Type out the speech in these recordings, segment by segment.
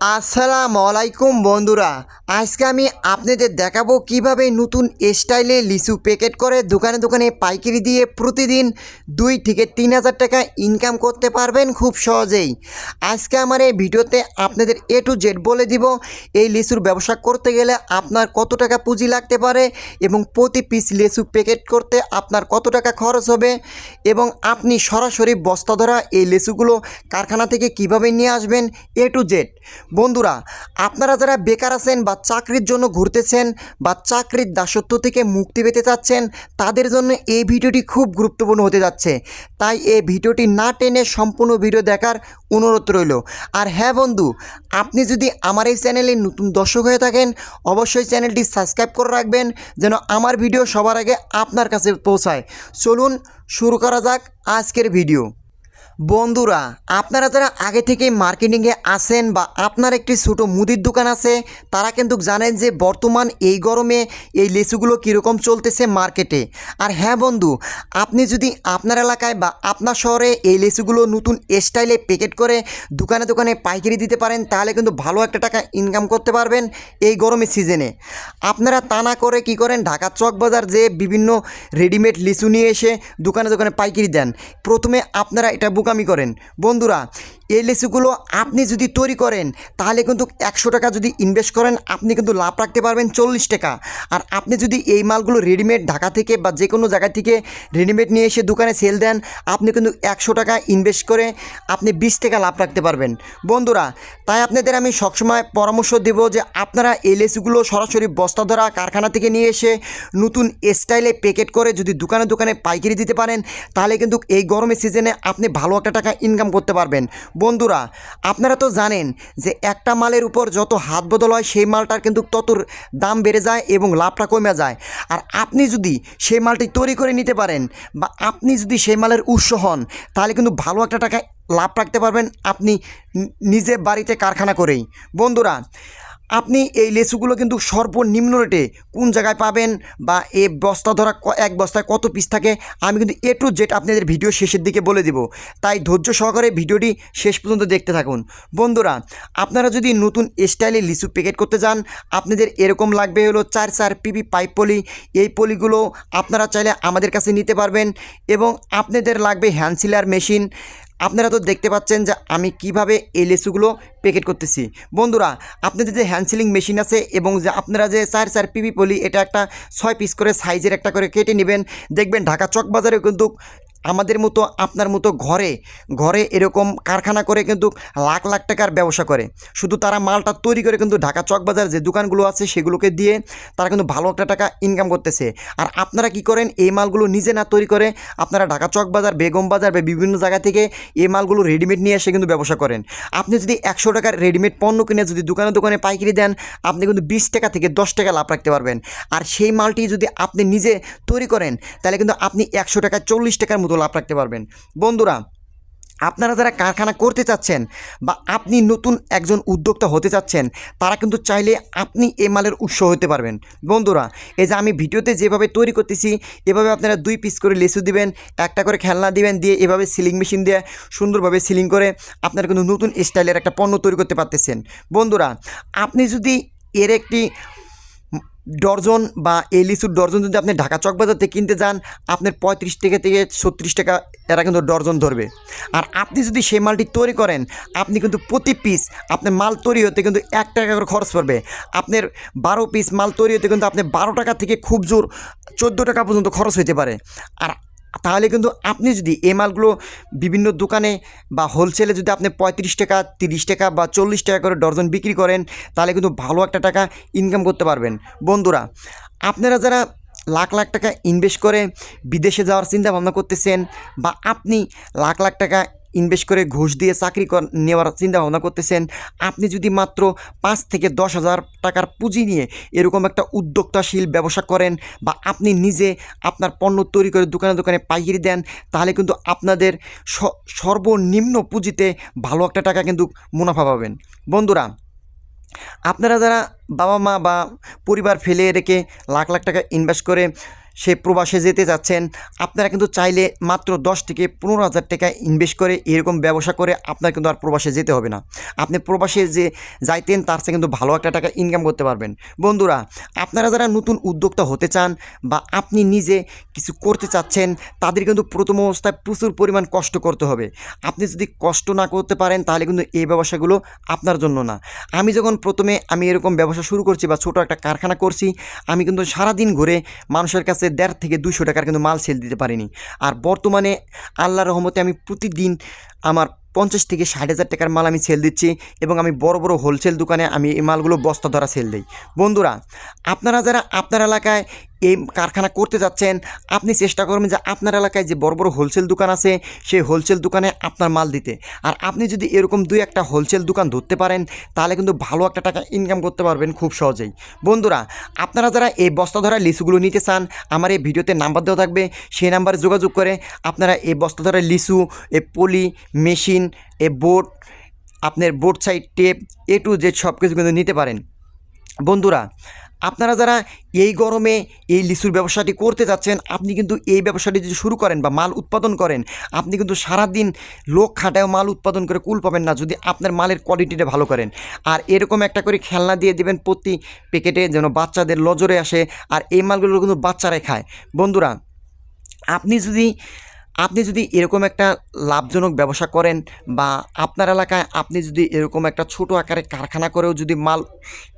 আসসালামু আলাইকুম, বন্ধুরা। আজকে আমি আপনাদের দেখাবো কীভাবে নতুন স্টাইলে লিচু প্যাকেট করে দোকানে দোকানে পাইকারি দিয়ে প্রতিদিন দুই থেকে তিন হাজার টাকা ইনকাম করতে পারবেন খুব সহজেই। আজকে আমার এই ভিডিওতে আপনাদের এ টু জেড বলে দিব, এই লিচুর ব্যবসা করতে গেলে আপনার কত টাকা পুঁজি লাগতে পারে এবং প্রতি পিস লিচু প্যাকেট করতে আপনার কত টাকা খরচ হবে এবং আপনি সরাসরি বস্তা ধরা এই লিচুগুলো কারখানা থেকে কীভাবে নিয়ে আসবেন এ টু জেড। বন্ধুরা, আপনারা যারা বেকার আছেন বা চাকরির জন্য ঘুরতেছেন বা চাকরির দাসত্ব থেকে মুক্তি পেতে চাচ্ছেন, তাদের জন্য এই ভিডিওটি খুব গুরুত্বপূর্ণ হতে যাচ্ছে। তাই এই ভিডিওটি না টেনে সম্পূর্ণ ভিডিও দেখার অনুরোধ রইল। আর হ্যাঁ বন্ধু, আপনি যদি আমার এই চ্যানেলে নতুন দর্শক হয়ে থাকেন, অবশ্যই চ্যানেলটি সাবস্ক্রাইব করে রাখবেন যেন আমার ভিডিও সবার আগে আপনার কাছে পৌঁছায়। চলুন শুরু করা যাক আজকের ভিডিও। বন্ধুরা, আপনারা যারা আগে থেকে মার্কেটিংয়ে আসেন বা আপনার একটি ছোটো মুদির দোকান আছে, তারা কিন্তু জানেন যে বর্তমান এই গরমে এই লিচুগুলো কীরকম চলতেছে মার্কেটে। আর হ্যাঁ বন্ধু, আপনি যদি আপনার এলাকায় বা আপনার শহরে এই লিচুগুলো নতুন স্টাইলে প্যাকেট করে দোকানে দোকানে পাইকারি দিতে পারেন, তাহলে কিন্তু ভালো একটা টাকা ইনকাম করতে পারবেন এই গরমের সিজনে আপনারা তা না করে কি করেন, ঢাকা চক বাজার যে বিভিন্ন রেডিমেড লিচু নিয়ে এসে দোকানে দোকানে পাইকারি দেন। প্রথমে আপনারা এটা বোকামি করেন। বন্ধুরা এই লিচুগুলো আপনি যদি তৈরি করেন, তাহলে কিন্তু একশো টাকা যদি ইনভেস্ট করেন, আপনি কিন্তু লাভ রাখতে পারবেন চল্লিশ টাকা। আর আপনি যদি এই মালগুলো রেডিমেড ঢাকা থেকে বা যে কোনো জায়গা থেকে রেডিমেড নিয়ে এসে দোকানে সেল দেন, আপনি কিন্তু একশো টাকা ইনভেস্ট করে আপনি বিশ টাকা লাভ রাখতে পারবেন। বন্ধুরা, তাই আপনাদের আমি সবসময় পরামর্শ দেব যে আপনারা এই লেচুগুলো সরাসরি বস্তা ধরা কারখানা থেকে নিয়ে এসে নতুন স্টাইলে প্যাকেট করে যদি দোকানে দোকানে পাইকারি দিতে পারেন, তাহলে কিন্তু এই গরমের সিজনে আপনি ভালো একটা টাকা ইনকাম করতে পারবেন। বন্ধুরা, আপনারা তো জানেন যে একটা মালের উপর যত হাত বদল হয়, সেই মালটার কিন্তু তত দাম বেড়ে যায় এবং লাভটা কমে যায়। আর আপনি যদি সেই মালটি তৈরি করে নিতে পারেন বা আপনি যদি সেই মালের উৎস হন, তাহলে কিন্তু ভালো একটা টাকা লাভ রাখতে পারবেন আপনি নিজে বাড়িতে কারখানা করেই। বন্ধুরা আপনি এই লেচুগুলো কিন্তু সর্বনিম্ন রেটে কোন জায়গায় পাবেন বা এ বস্তা ধরা এক বস্তায় কত পিস থাকে, আমি কিন্তু এ টু জেড আপনাদের ভিডিও শেষের দিকে বলে দিব। তাই ধৈর্য সহকারে ভিডিওটি শেষ পর্যন্ত দেখতে থাকুন। বন্ধুরা, আপনারা যদি নতুন স্টাইলে লিচু প্যাকেট করতে যান আপনাদের এরকম লাগবে হলো চার চার পিপি পাইপ পলি এই পলিগুলো আপনারা চাইলে আমাদের কাছে নিতে পারবেন এবং আপনাদের লাগবে হ্যান্ড সিলার মেশিন আপনারা তো দেখতে পাচ্ছেন যে আমি কীভাবে এই লেচুগুলো প্যাকেট করতেছি। বন্ধুরা, আপনাদের যে হ্যান্ড সিলিং মেশিন আছে এবং যে আপনারা যে চার চার পিপি পলি এটা একটা ছয় পিস করে সাইজের একটা করে কেটে নেবেন। দেখবেন ঢাকা চক বাজারে কিন্তু আমাদের মতো, আপনার মতো ঘরে ঘরে এরকম কারখানা করে কিন্তু লাখ লাখ টাকার ব্যবসা করে। শুধু তারা মালটা তৈরি করে কিন্তু ঢাকা চকবাজার যে দোকানগুলো আছে সেগুলোকে দিয়ে তারা কিন্তু ভালো একটা টাকা ইনকাম করতেছে। আর আপনারা কি করেন? এই মালগুলো নিজে না তৈরি করে আপনারা ঢাকা চকবাজার বেগম বাজার বা বিভিন্ন জায়গা থেকে এই মালগুলো রেডিমেড নিয়ে এসে কিন্তু ব্যবসা করেন। আপনি যদি একশো টাকার রেডিমেড পণ্য কিনে যদি দোকানে দোকানে পাইকারি দেন, আপনি কিন্তু বিশ টাকা থেকে দশ টাকা লাভ রাখতে পারবেন। আর সেই মালটি যদি আপনি নিজে তৈরি করেন, তাহলে কিন্তু আপনি একশো টাকা চল্লিশ টাকার মতো লাভ রাখতে পারবেন। বন্ধুরা, আপনারা যারা কারখানা করতে চাচ্ছেন বা আপনি নতুন একজন উদ্যোক্তা হতে চাচ্ছেন, তারা কিন্তু চাইলে আপনি এ মালের উৎস হতে পারবেন। বন্ধুরা, এই যে আমি ভিডিওতে যেভাবে তৈরি করতেছি, এভাবে আপনারা দুই পিস করে লেসু দিবেন, একটা করে খেলনা দিবেন, দিয়ে এভাবে সিলিং মেশিন দিয়ে সুন্দরভাবে সিলিং করে আপনারা কিন্তু নতুন স্টাইলের একটা পণ্য তৈরি করতে পারতেছেন। বন্ধুরা, আপনি যদি এর একটি ডর্জন বা এই লিচুর ডর্জন যদি আপনি ঢাকা চকবাজারতে কিনতে যান, আপনার পঁয়ত্রিশ টাকা থেকে ছত্রিশ টাকা এরা কিন্তু ডর্জন ধরবে। আর আপনি যদি সেই মালটি তৈরি করেন, আপনি কিন্তু প্রতি পিস আপনার মাল তৈরি হতে কিন্তু এক টাকা করে খরচ পড়বে। আপনার বারো পিস মাল তৈরি হতে কিন্তু আপনি বারো টাকা থেকে খুব জোর চোদ্দ টাকা পর্যন্ত খরচ হতে পারে। আর তাহলে কিন্তু আপনি যদি এই মালগুলো বিভিন্ন দোকানে বা হোলসেলে যদি আপনি পঁয়ত্রিশ টাকা, তিরিশ টাকা বা চল্লিশ টাকা করে ডর্জন বিক্রি করেন, তাহলে কিন্তু ভালো একটা টাকা ইনকাম করতে পারবেন। বন্ধুরা, আপনারা যারা লাখ লাখ টাকা ইনভেস্ট করে বিদেশে যাওয়ার চিন্তা ভাবনা করতেছেন বা আপনি লাখ লাখ টাকা ইনভেস্ট করে ঘুষ দিয়ে চাকরি কর- নেওয়ার চিন্তা ভাবনা করতেছেন। আপনি যদি মাত্র পাঁচ থেকে দশ হাজার টাকার পুঁজি নিয়ে এরকম একটা উদ্যোক্তাশীল ব্যবসা করেন বা আপনি নিজে আপনার পণ্য তৈরি করে দোকানে দোকানে পাইকারি দেন, তাহলে কিন্তু আপনাদের সর্বনিম্ন পুঁজিতে ভালো একটা টাকা কিন্তু মুনাফা পাবেন। বন্ধুরা, আপনারা যারা বাবা মা বা পরিবার ফেলে রেখে লাখ লাখ টাকা ইনভেস্ট করে সে প্রবাসে যেতে যাচ্ছেন আপনারা কিন্তু চাইলে মাত্র দশ থেকে পনেরো হাজার টাকা ইনভেস্ট করে এরকম ব্যবসা করে আপনার কিন্তু আর প্রবাসে যেতে হবে না। আপনি প্রবাসে যে যাইতেন, তার চেয়ে কিন্তু ভালো একটা টাকা ইনকাম করতে পারবেন। বন্ধুরা, আপনারা যারা নতুন উদ্যোক্তা হতে চান বা আপনি নিজে কিছু করতে চাচ্ছেন, তাদের কিন্তু প্রথম অবস্থায় প্রচুর পরিমাণ কষ্ট করতে হবে। আপনি যদি কষ্ট না করতে পারেন, তাহলে কিন্তু এই ব্যবসাগুলো আপনার জন্য না। আমি যখন প্রথমে আমি এরকম ব্যবসা শুরু করছি বা ছোটো একটা কারখানা করছি, আমি কিন্তু সারাদিন ঘুরে মানুষের কাছে দেড় থেকে দুশো টাকার কিন্তু মাল সেল দিতে পারিনি। আর বর্তমানে আল্লাহ রহমতে আমি প্রতিদিন আমার পঞ্চাশ থেকে ষাট হাজার টাকার মাল আমি সেল দিচ্ছি এবং আমি বড় বড় হোলসেল দোকানে আমি এই মালগুলো বস্তা ধরা সেল দিই। বন্ধুরা, আপনারা যারা আপনার এলাকায় এই কারখানা করতে যাচ্ছেন, আপনি চেষ্টা করবেন যে আপনার এলাকায় যে বড় বড় হোলসেল দোকান আছে, সেই হোলসেল দোকানে আপনার মাল দিতে। আর আপনি যদি এরকম দুই একটা হোলসেল দোকান ধরতে পারেন, তাহলে কিন্তু ভালো একটা টাকা ইনকাম করতে পারবেন খুব সহজেই। বন্ধুরা, আপনারা যারা এই বস্তা ধরা লিচুগুলো নিতে চান, আমার এই ভিডিওতে নাম্বার দেওয়া থাকবে, সেই নাম্বারে যোগাযোগ করে আপনারা এই বস্তা ধরা লিচু এ পলি, মেশিন এ বোর্ড আপনার board side tape A to Z সব কিছু কিন্তু নিতে পারেন। বন্ধুরা আপনারা যারা এই গরমে এই লিচুর ব্যবসাটি করতে যাচ্ছেন, আপনি কিন্তু এই ব্যবসাটি যদি শুরু করেন বা মাল উৎপাদন করেন, আপনি কিন্তু সারাদিন লোক খাটায় মাল উৎপাদন করে কুল পাবেন না। যদি আপনার মালের কোয়ালিটিটা ভালো করেন। আর এরকম একটা করে খেলনা দিয়ে দেবেন প্রতি প্যাকেটে যেন বাচ্চাদের নজরে আসে। আর এই মালগুলো কিন্তু বাচ্চারাই খায়। বন্ধুরা, আপনি যদি আপনি যদি এরকম একটা লাভজনক ব্যবসা করেন বা আপনার এলাকায় আপনি যদি এরকম একটা ছোট আকারে কারখানা করেও যদি মাল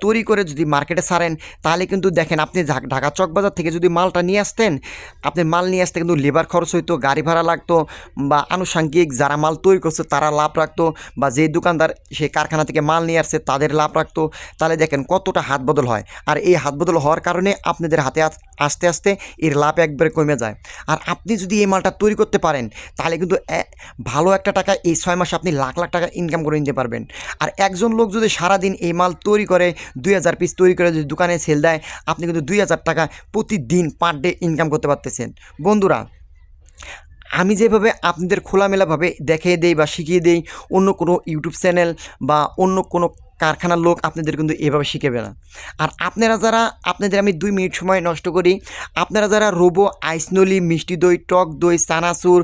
তৈরি করে যদি মার্কেটে সারেন, তাহলে কিন্তু দেখেন আপনি ঢাকা চকবাজার থেকে যদি মালটা নিয়ে আসতেন, আপনি মাল নিয়ে আসতে কিন্তু লেবার খরচ হইতো, গাড়ি ভাড়া লাগতো বা আনুষাঙ্গিক যারা মাল তৈরি করছে তারা লাভ রাখতো বা যে দোকানদার সেই কারখানা থেকে মাল নিয়ে আসছে তাদের লাভ রাখতো। তাহলে দেখেন কতটা হাত বদল হয়। আর এই হাত বদল হওয়ার কারণে আপনাদের হাতে আস- আস্তে আস্তে এর লাভ একবারে কমে যায়। আর আপনি যদি এই মালটা তৈরি করতে পারেন, তাহলে কিন্তু ভালো একটা টাকা এই ছয় মাসে আপনি লাখ লাখ টাকা ইনকাম করে নিতে পারবেন। আর একজন লোক যদি সারাদিন এই মাল তৈরি করে, দুই হাজার পিস তৈরি করে যদি দোকানে সেল দেয়, আপনি কিন্তু দুই হাজার টাকা প্রতিদিন পার ডে ইনকাম করতে পারতেছেন। বন্ধুরা, আমি যেভাবে আপনাদের খোলামেলাভাবে দেখিয়ে দেই বা শিখিয়ে দেই, অন্য কোনো ইউটিউব চ্যানেল বা অন্য কোনো কারখানার লোক আপনাদের কিন্তু এভাবে শিখেবে না। আর আপনারা যারা, আপনাদের আমি দুই মিনিট সময় নষ্ট করি, আপনারা যারা রোবো, আইসনলি, মিষ্টি দই, টক দই, চানাচুর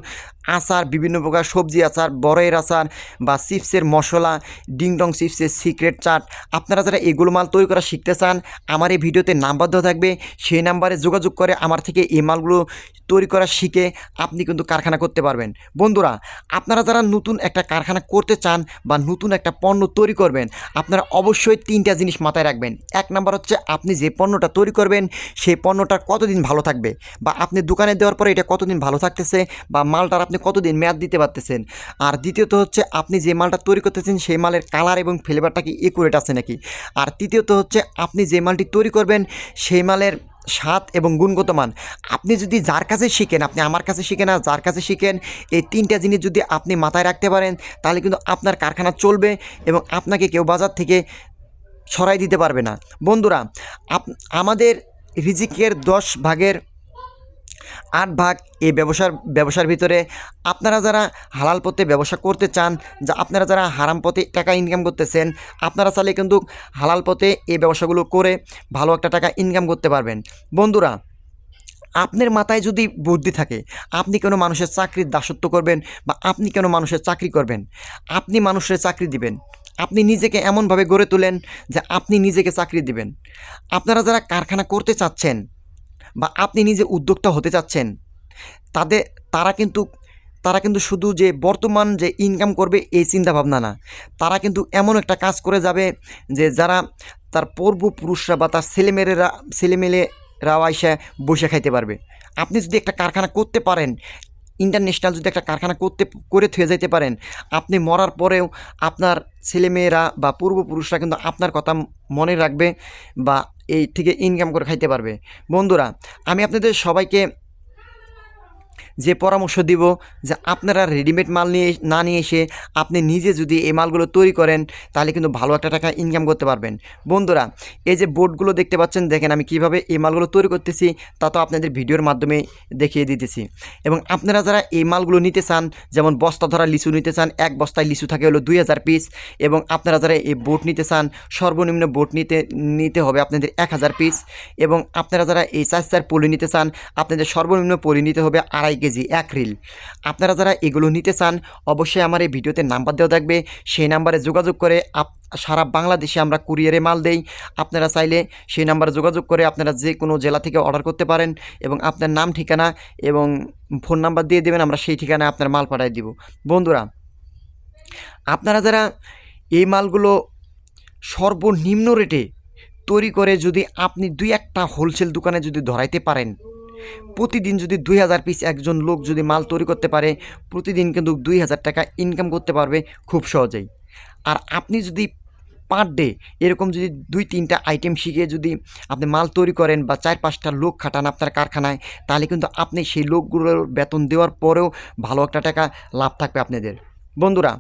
আচার, বিভিন্ন প্রকার সবজি আচার, বড়ের আচার বা চিপসের মশলা, ডিংডং চিপসের সিক্রেট চাট। আপনারা যারা এগুলো মাল তৈরি করা শিখতে চান, আমার এই ভিডিওতে নাম্বার দেওয়া থাকবে। সেই নাম্বারে যোগাযোগ করে আমার থেকে এই মালগুলো তৈরি করা শিখে আপনি কিন্তু কারখানা করতে পারবেন। বন্ধুরা, আপনারা যারা নতুন একটা কারখানা করতে চান বা নতুন একটা পণ্য তৈরি করবেন, আপনারা অবশ্যই তিনটা জিনিস মাথায় রাখবেন। এক নাম্বার হচ্ছে, আপনি যে পণ্যটা তৈরি করবেন, সেই পণ্যটা কতদিন ভালো থাকবে? বা আপনি দোকানে দেওয়ার পরে এটা কতদিন ভালো থাকতেছে? বা মালটার আপনি কতদিন মেয়াদ দিতে পারতেছেন? আর দ্বিতীয়ত হচ্ছে, আপনি যে মালটা তৈরি করতেছেন, সেই মালের কালার এবং ফ্লেভারটা কি একুরেট আছে নাকি? আর তৃতীয়ত হচ্ছে, আপনি যে মালটি তৈরি করবেন, সেই মালের স্বাদ এবং গুণগত মান। আপনি যদি যার কাছে শিখেন, আপনি আমার কাছে শিখেন আর যার কাছে শিখেন, এই তিনটা জিনিস যদি আপনি মাথায় রাখতে পারেন, তাহলে কিন্তু আপনার কারখানা চলবে এবং আপনাকে কেউ বাজার থেকে সরাই দিতে পারবে না। বন্ধুরা আমাদের রিজিকের দশ ভাগের আট ভাগ এই ব্যবসার ব্যবসার ভিতরে আপনারা যারা হালাল পথে ব্যবসা করতে চান, যা আপনারা যারা হারাম পথে টাকা ইনকাম করতেছেন, আপনারা চাইলে কিন্তু হালাল পথে এই ব্যবসাগুলো করে ভালো একটা টাকা ইনকাম করতে পারবেন। বন্ধুরা, আপনার মাথায় যদি বুদ্ধি থাকে, আপনি কেন মানুষের চাকরির দাসত্ব করবেন বা আপনি কেন মানুষের চাকরি করবেন, আপনি মানুষের চাকরি দিবেন, আপনি নিজেকে এমনভাবে গড়ে তোলেন যে আপনি নিজেকে চাকরি দিবেন। আপনারা যারা কারখানা করতে চাচ্ছেন বা আপনি নিজে উদ্যোক্তা হতে চাচ্ছেন তাদের তারা কিন্তু তারা কিন্তু শুধু যে বর্তমান যে ইনকাম করবে এই চিন্তা ভাবনা না। তারা কিন্তু এমন একটা কাজ করে যাবে যে যারা তার পূর্বপুরুষরা বা তার ছেলেমেয়েরা ছেলেমেয়েরাও আইসা বসে খাইতে পারবে। আপনি যদি একটা কারখানা করতে পারেন ইন্টারন্যাশনাল যদি একটা কারখানা করতে, করে থুয়ে যেতে পারেন, আপনি মরার পরেও আপনার ছেলেমেয়েরা বা পূর্বপুরুষরা কিন্তু আপনার কথা মনে রাখবে বা এই থেকে ইনকাম করে খাইতে পারবে। বন্ধুরা, আমি আপনাদের সবাইকে যে পরামর্শ দিব যে আপনারা রেডিমেড মাল নিয়ে না নিয়ে এসে আপনি নিজে যদি এই মালগুলো তৈরি করেন, তাহলে কিন্তু ভালো একটা টাকা ইনকাম করতে পারবেন। বন্ধুরা, এই যে বোর্ডগুলো দেখতে পাচ্ছেন, দেখেন আমি কীভাবে এই মালগুলো তৈরি করতেছি, তা তো আপনাদের ভিডিওর মাধ্যমে দেখিয়ে দিতেছি। এবং আপনারা যারা এই মালগুলো নিতে চান, যেমন বস্তা ধরা লিচু নিতে চান, এক বস্তায় লিচু থাকে হলো দুই হাজার পিস এবং আপনারা যারা এই বোট নিতে চান, সর্বনিম্ন বোট নিতে নিতে হবে আপনাদের এক হাজার পিস এবং আপনারা যারা এই চার চার পলি নিতে চান, আপনাদের সর্বনিম্ন পলি নিতে হবে আড়াই কেজি এক রিল আপনারা যারা এগুলো নিতে চান, অবশ্যই আমার এই ভিডিওতে নাম্বার দেওয়া থাকবে। সেই নাম্বারে যোগাযোগ করে আপ সারা বাংলাদেশে আমরা কুরিয়ারে মাল দেই। আপনারা চাইলে সেই নাম্বারে যোগাযোগ করে আপনারা যে কোনো জেলা থেকে অর্ডার করতে পারেন এবং আপনার নাম, ঠিকানা এবং ফোন নাম্বার দিয়ে দেবেন, আমরা সেই ঠিকানায় আপনার মাল পাঠিয়ে দিব। বন্ধুরা, আপনারা যারা এই মালগুলো সর্বনিম্ন রেটে তৈরি করে যদি আপনি দুই একটা হোলসেল দোকানে যদি ধরাইতে পারেন প্রতিদিন যদি দুই হাজার পিস একজন লোক যদি মাল তৈরি করতে পারে, প্রতিদিন কিন্তু দুই হাজার টাকা ইনকাম করতে পারবে খুব সহজেই। আর আপনি যদি পার ডে এরকম যদি দুই, তিনটা আইটেম শিখে যদি আপনি মাল তৈরি করেন বা চার, পাঁচটা লোক খাটান আপনার কারখানায়, তাহলে কিন্তু আপনি সেই লোকগুলোর বেতন দেওয়ার পরেও ভালো একটা টাকা লাভ থাকবে আপনাদের। বন্ধুরা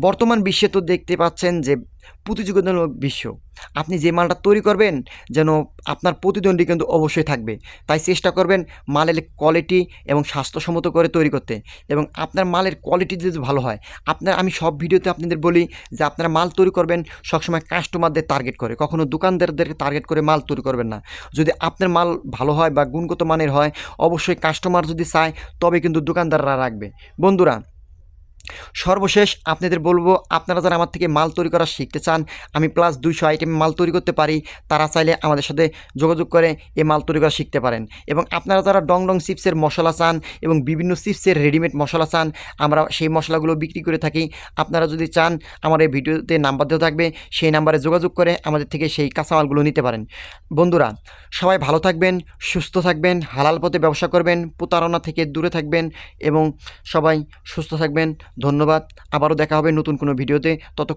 বর্তমান বিশ্বে তো দেখতে পাচ্ছেন যে প্রতিযোগিতামূলক বিশ্ব। আপনি যে মালটা তৈরি করবেন, যেন আপনার প্রতিদ্বন্দ্বী কিন্তু অবশ্যই থাকবে। তাই চেষ্টা করবেন মালের কোয়ালিটি এবং স্বাস্থ্যসম্মত করে তৈরি করতে। এবং আপনার মালের কোয়ালিটি যদি ভালো হয়, আপনার, আমি সব ভিডিওতে আপনাদের বলি যে আপনারা মাল তৈরি করবেন, সবসময় কাস্টমারদের টার্গেট করে। কখনো দোকানদারদেরকে টার্গেট করে মাল তৈরি করবেন না। যদি আপনার মাল ভালো হয় বা গুণগত মানের হয়, অবশ্যই কাস্টমার যদি চায়, তবে কিন্তু দোকানদাররা রাখবে। বন্ধুরা সর্বশেষ আপনাদের বলব, আপনারা যারা আমার থেকে মাল তৈরি করা শিখতে চান, আমি প্লাস দুইশো আইটেম মাল তৈরি করতে পারি, তারা চাইলে আমাদের সাথে যোগাযোগ করে এই মাল তৈরি করা শিখতে পারেন। এবং আপনারা যারা ডং ডং চিপসের মশলা চান এবং বিভিন্ন চিপসের রেডিমেড মশলা চান, আমরা সেই মশলাগুলো বিক্রি করে থাকি। আপনারা যদি চান, আমার এই ভিডিওতে নাম্বার দেওয়া থাকবে, সেই নাম্বারে যোগাযোগ করে আমাদের থেকে সেই কাঁচামালগুলো নিতে পারেন। বন্ধুরা, সবাই ভালো থাকবেন, সুস্থ থাকবেন, হালাল পথে ব্যবসা করবেন, প্রতারণা থেকে দূরে থাকবেন এবং সবাই সুস্থ থাকবেন। ধন্যবাদ। আবারও দেখা হবে নতুন কোনো ভিডিওতে। তত